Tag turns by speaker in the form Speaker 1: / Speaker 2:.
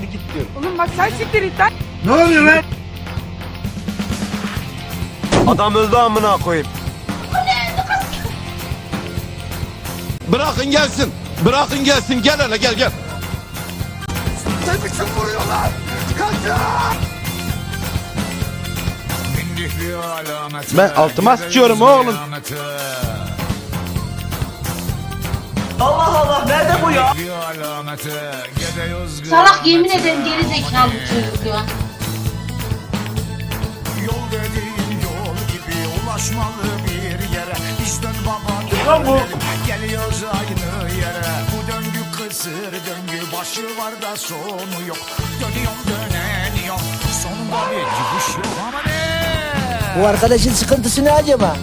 Speaker 1: siktir git diyorum.
Speaker 2: Oğlum bak sen siktir it lan.
Speaker 3: Ne oluyor lan?
Speaker 1: Adam öldü amına koyayım.
Speaker 4: Bırakın gelsin. Bırakın gelsin. Gel hele gel gel.
Speaker 3: Ne biçim vuruyorlar? Kaçın!
Speaker 4: Ben altıma sıçıyorum oğlum.
Speaker 1: Allah Allah nerede bu ya?
Speaker 5: Salak yemin ederim geri zekalı çocuk ya.
Speaker 6: Yol dediğin yol gibi ulaşmalı bir yere dön baba
Speaker 1: Lan bu.
Speaker 6: Geliyoruz aynı yere Bu döngü kısır döngü Başı var da sonu yok Dönüyorum döneniyorum Sonunda bir gidiş yok ama ne
Speaker 7: Bu arkadaşın sıkıntısı ne acaba?